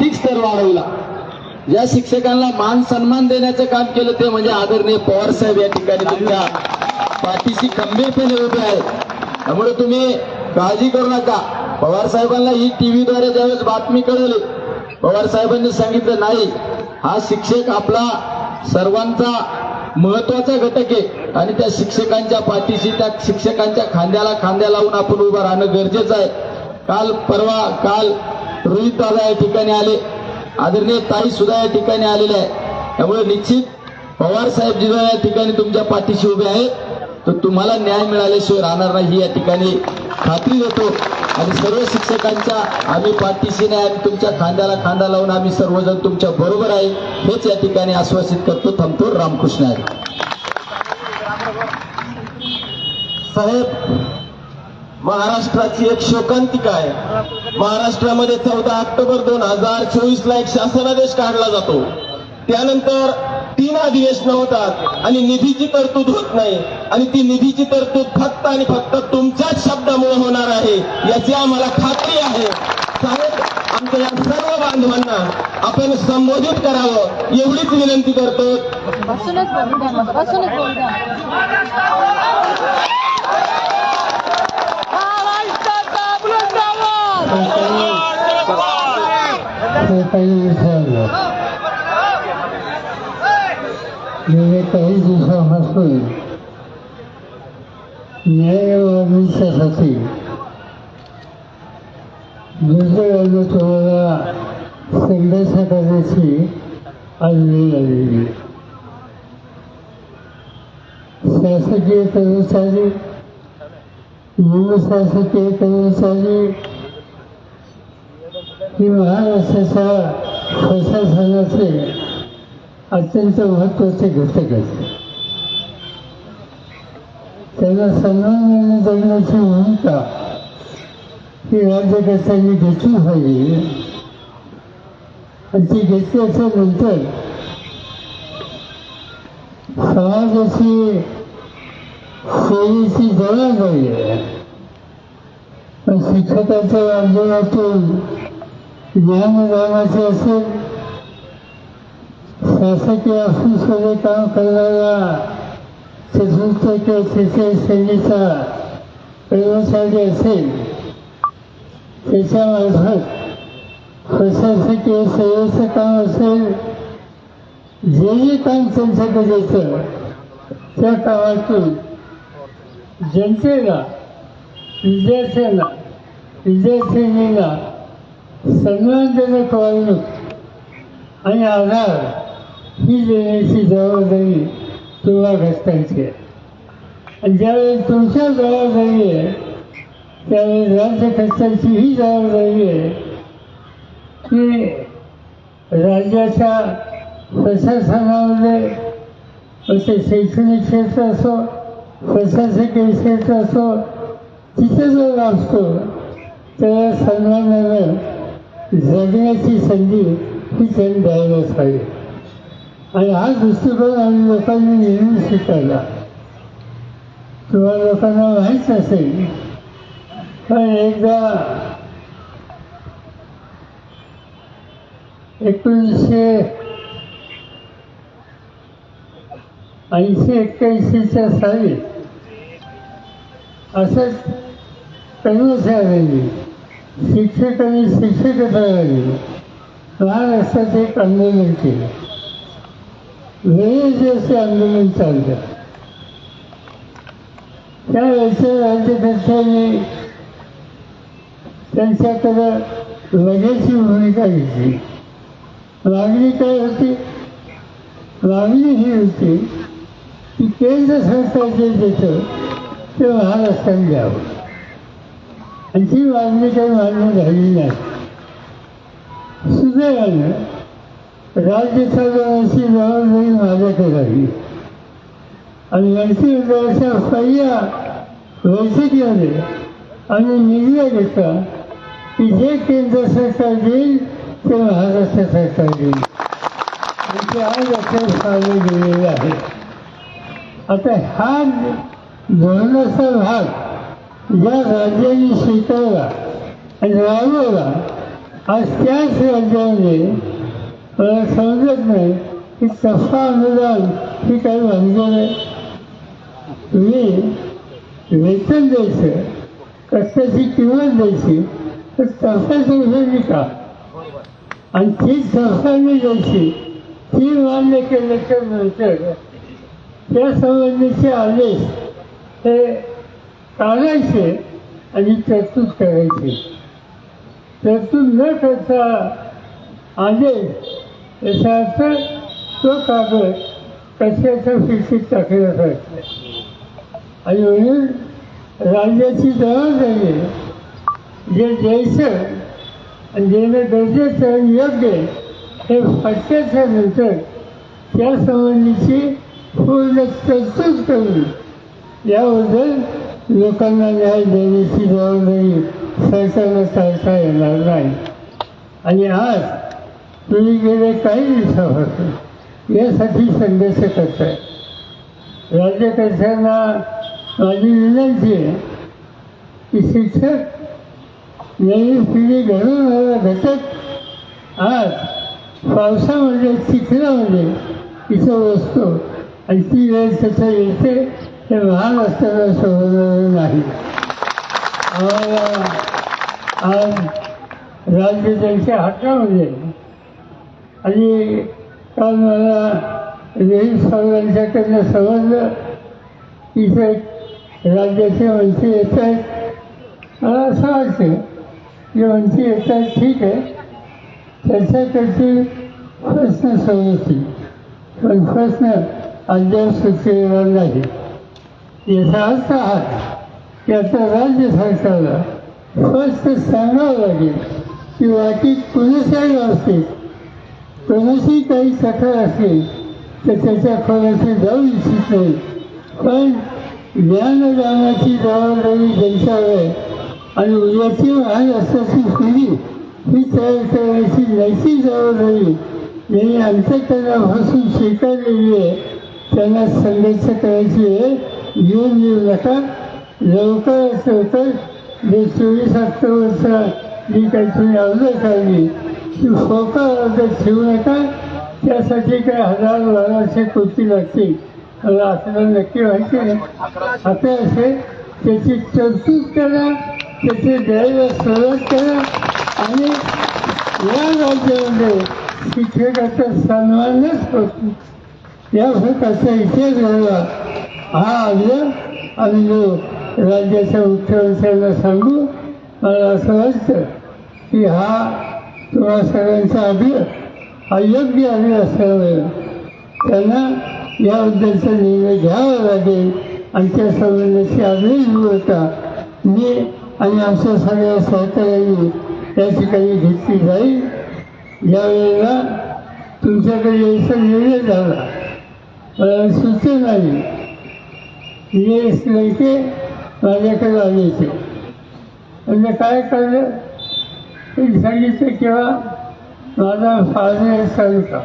आर्थिक स्तर वाढवला. ज्या शिक्षकांना मान सन्मान देण्याचं काम केलं ते म्हणजे आदरणीय पवार साहेब या ठिकाणी तुमच्या पाठीशी खंबीरपणे उभे आहेत. त्यामुळे तुम्ही काळजी करू नका. पवार साहेबांना ही टीव्हीद्वारे ज्यावेळेस बातमी कळवली पवार साहेबांनी सांगितलं नाही हा शिक्षक आपला सर्वांचा महत्त्वाचा घटक आहे आणि त्या शिक्षकांच्या पाठीशी त्या शिक्षकांच्या खांद्याला खांद्या लावून आपण उभं राहणं गरजेचं आहे. काल परवा काल रोहित दादा या ठिकाणी आले. आदरणीय ताई सुद्धा या ठिकाणी आलेले आहे. त्यामुळे निश्चित पवार साहेब जिजा या ठिकाणी तुमच्या पाठीशी उभे आहेत तर तुम्हाला न्याय मिळाल्याशिवाय राहणार नाही. ही या ठिकाणी खात्री देतो. आणि सर्व शिक्षकांच्या आम्ही पाठीशी नाही आम्ही तुमच्या खांद्याला खांदा लावून आम्ही सर्वजण तुमच्या बरोबर आहे. हेच या ठिकाणी आश्वासित करतो. थांबतो. रामकृष्ण आहे. साहेब महाराष्ट्राची एक शोकांतिका आहे. महाराष्ट्रामध्ये चौदा ऑक्टोबर दोन हजार चोवीस ला एक शासनादेश काढला जातो. त्यानंतर तीन अधिवेशनं होतात आणि निधीची तरतूद होत नाही. आणि ती निधीची तरतूद फक्त आणि फक्त तुमच्याच शब्दामुळे होणार आहे याची आम्हाला खात्री आहे. साहेब आमच्या या सर्व बांधवांना आपण संबोधित करावं एवढीच विनंती करतो. वृंदावन ते काही विचारलं गेले काही दिवसापासून न्यायवादीच्यासाठी दुसऱ्या तुम्हाला संदेश करण्याची आज वेळ आलेली आहे. शासकीय कर्मचारी शासकीय कर्मचारी ही महाराष्ट्राच्या प्रशासनाचे अत्यंत महत्त्वाचे घटक आहेत. त्यांना सन्मानाने जगण्याची भूमिका ही राज्यकर्त्यांनी घेतली पाहिजे. आणि ती घेतल्याच्या नंतर समाजाची सेवेची गरज आहे. पण शिक्षकाच्या माध्यमातून ज्ञानदानाचे असेल शासकीय ऑफिसमध्ये काम करणारा चतुर्थ किंवा तृतीय श्रेणीचा कर्मचारी असेल त्याच्यामार्फत प्रशासकीय सेवेचं काम असेल जे काम त्यांच्याकडे येतं त्या कामातून जनतेला विद्यार्थ्यांना विद्यार्थिनींना सन्मानजनक फवारणूक आणि आधार ही देण्याची जबाबदारी तुम्हा घटकांची आहे. आणि ज्यावेळी तुमच्या जबाबदारी आहे त्यावेळी राज्यकर्त्यांची ही जबाबदारी आहे की राज्याच्या प्रशासनामध्ये असे ते शैक्षणिक क्षेत्र असो प्रशासकीय क्षेत्र असो तिथे जो असतो त्याला सन्मानानं जगण्याची संधी ही त्यांनी द्यायलाच पाहिजे आणि हा दृष्टिकोन आम्ही लोकांनी नेहमी स्वीकारला. तुम्हाला लोकांना माहीत असेल पण एकदा एकोणीसशे ऐंशी एक्क्याऐंशीच्या साली असंच कर्मचाऱ्यांनी शिक्षक आणि शिक्षकेतरांनी महाराष्ट्रात एक आंदोलन केलं वेळेस असे आंदोलन चाललं त्यावेळेच्या राज्यकर्त्यांनी त्यांच्याकडं लगेची भूमिका घेतली मागणी काय होती मागणी ही होती की केंद्र सरकार जे देतं ते महाराष्ट्राने द्यावं आणि ती मागणी काही मान्य झाली नाही सुदैवानं राज्य सरकारची जबाबदारी माझ्याकडे आली आणि मंत्रिमंडळाच्या पहिल्या बैठकीमध्ये आम्ही आणि घेतला की जे केंद्र सरकार देईल ते महाराष्ट्र सरकार देईल ते आज अखेर सावले गेलेले आहे आता हा धोरणाचा भाग ज्या राज्यांनी स्वीकारला आणि राबवला आज त्याच राज्यामध्ये मला समजत नाही की तसा अनुदान ही काही भानगड आहे तुम्ही वेतन द्यायचं कष्टाची किंमत द्यायची तर तफाची उपयोगी का आणि ती सरकारने द्यायची ती मान्य केल्याच्यानंतर त्या संबंधीचे आदेश हे काढायचे आणि तरतूद करायची. तरतूद न करता आदेश याचा अर्थ तो कागद कशाच्या फिरकीत टाकला जायचा आणि म्हणून राज्याची जबाबदारी जे द्यायचं आणि देणं गरजेचं आणि योग्य हे फटक्याच्या नंतर त्यासंबंधीची पूर्ण तरतूद करून याबद्दल लोकांना न्याय देण्याची जबाबदारी सरकारला टाळता येणार नाही. आणि आज तुम्ही गेले काही दिवसापासून यासाठी संघर्ष करताय. राज्यकर्त्यांना माझी विनंती आहे की शिक्षक नवीन पिढी घडवणारा घटक आज पावसामध्ये चिखलामध्ये तिथं बसतो आणि ती वेळ त्याच्या येते हे लहान असताना सोडवणारं नाही. आम्हाला आज राज्य त्यांच्या हातामध्ये म्हणजे. आणि काल मला रेल साहेबांच्याकडनं समजलं की ते राज्याचे मंत्री येत आहेत. मला असं वाटतं की मंत्री येत आहेत ठीक आहे. त्याच्याकडचे प्रश्न सोडवतील. पण प्रश्न अद्याप सुटलेला नाही. याचा अर्थ हा की राज्य सरकारला स्पष्ट सांगावं लागेल की वाटी कुणाच्याही बाबतीत कोणाशी काही तक्रार असेल तर त्याच्या खोलाशी जाऊ इच्छित नाही. पण ज्ञानदानाची जबाबदारी ज्यांच्यावर आहे आणि उद्याची महाराष्ट्राची पिढी ही तयार करण्याची नैतिक जबाबदारी ज्यांनी अंतकरणापासून स्वीकारलेली आहे त्यांना संघर्ष करायची आहे घेऊन येऊ नका लवकरात लवकर जे चोवीस ऑक्टोबरचा जी काही तुम्ही अर्ज काढली ती स्वतः अर्ज ठेवू नका. त्यासाठी काय हजार बाराशे कोटी लागतील. मला आपल्याला नक्की माहिती आहे. आता असे त्याची तरतूद करा. त्याचे द्यायला सुरुवात करा. आणि या राज्यामध्ये शिक्षकाचा सन्मानच होतो या प्रकारचा इतिहास झाला हा अर्ज आम्ही जो राज्याच्या मुख्यमंत्र्यांना सांगू मला असं वाटतं की हा तुम्हा सगळ्यांचा आग्रह हा योग्य आग्रह असल्यामुळे त्यांना याबद्दलचा निर्णय घ्यावा लागेल. आणि त्या संबंधाची आग्रही मी आणि आमच्या सगळ्या सहकार्यांनी त्या ठिकाणी घेतली जाईल. यावेळेला तुमच्याकडे यायचा निर्णय झाला. मला सूचना आली दिनेश लंके माझ्याकडे आले होते. म्हणजे काय कळलं? ते सांगितलं किंवा माझा फाळणे तालुका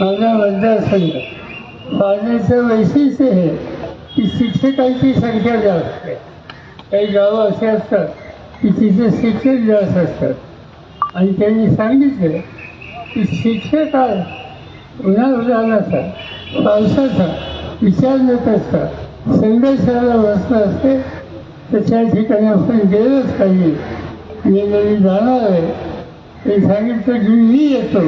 माझा मतदारसंघ फाळण्याचं वैशिष्ट्य हे की शिक्षकांची संख्या जास्त आहे. काही गावं असे असतात की तिथे शिक्षक जास्त असतात. आणि त्यांनी सांगितलं की शिक्षक आज उन्हा उन्हाळ्याचा पावसाचा विचार न असतात संघर्षाला बसला असते तर त्या ठिकाणी आपण गेलंच पाहिजे. मी नवीन जाणार आहे. ते सांगितलं की मी येतो.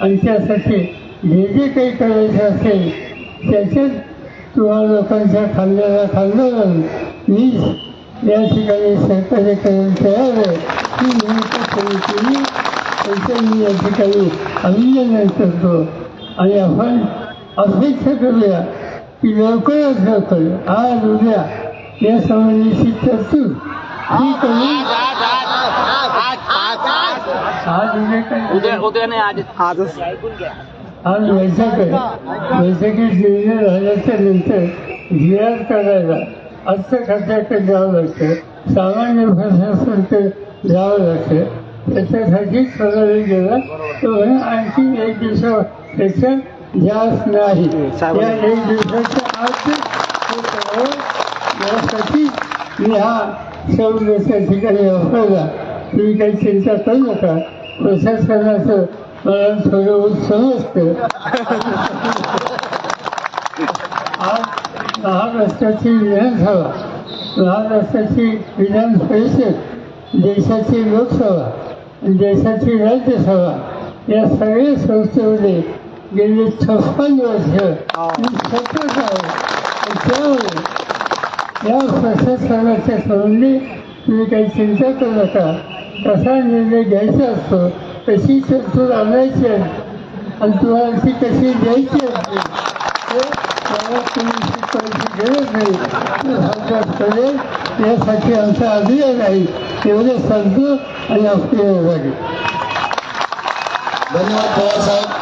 आणि त्यासाठी जे जे काही करायचं असेल त्याच्यात तुम्हा लोकांच्या खांद्याला खांदा घालून मी या ठिकाणी सहकार्य करायला तयार आहे. ही भूमिका सुरू केली मी या ठिकाणी अभिनंदन करतो. आणि आपण अपेक्षा करूया लवकरात लवकर आज उद्या या संबंधीची तरतूद ही करून आज बैठक आहे. बैठकीत निर्णय झाल्याच्यानंतर गिरात करायला अर्थखात्याकडे जावं लागतं. सामान्य प्रशासनाकडे जावं लागतं. त्याच्यासाठी सगळं गेला. तो आणखी एक दिवसापेक्षा जास्त नाही या एक दिवसाच्या करावं यासाठी मी हा सवलत त्या ठिकाणी वापरला तुम्ही काही चिंता करू नका प्रशासनाचं मला थोडं समजतं आज महाराष्ट्राची विधानसभा महाराष्ट्राची विधान परिषद देशाची लोकसभा देशाची राज्यसभा या सगळ्या संस्थेमध्ये गेली छप्पन वर्ष. मी सतत आहे. आणि त्यामुळे या प्रशासनाच्या संबंधी तुम्ही काही चिंता करू नका. कसा निर्णय घ्यायचा असतो कशी तरतूद आणायची असते आणि तुम्हाला ती कशी द्यायची असते ते मला तुम्ही शिकवायची गरज नाही. ते सांगतात करेल यासाठी आमचा अभिनय नाही एवढं सांगतो आणि आपली धन्यवाद पवार साहेब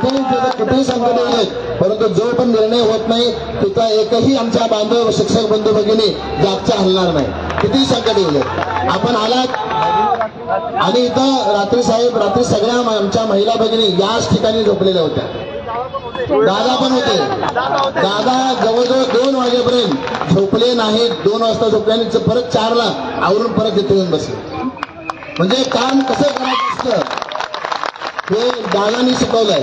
कुठेही तिथं कुठेही संकट येऊ परंतु जो पण निर्णय होत नाही तिथं एकही आमच्या बांधव शिक्षक बंधू भगिनी जागच्या हलणार नाही. कितीही संकट येऊ आपण आलात. आणि इथं रात्री साहेब रात्री सगळ्या आमच्या महिला भगिनी याच ठिकाणी झोपलेल्या होत्या. दादा पण होते. दादा जवळजवळ दोन वाजेपर्यंत झोपले नाहीत. दोन वाजता झोपले आणि परत चारला आवरून परत इथे येऊन बसले. म्हणजे काम कसं करायचं असतं हे दादानी शिकवलंय.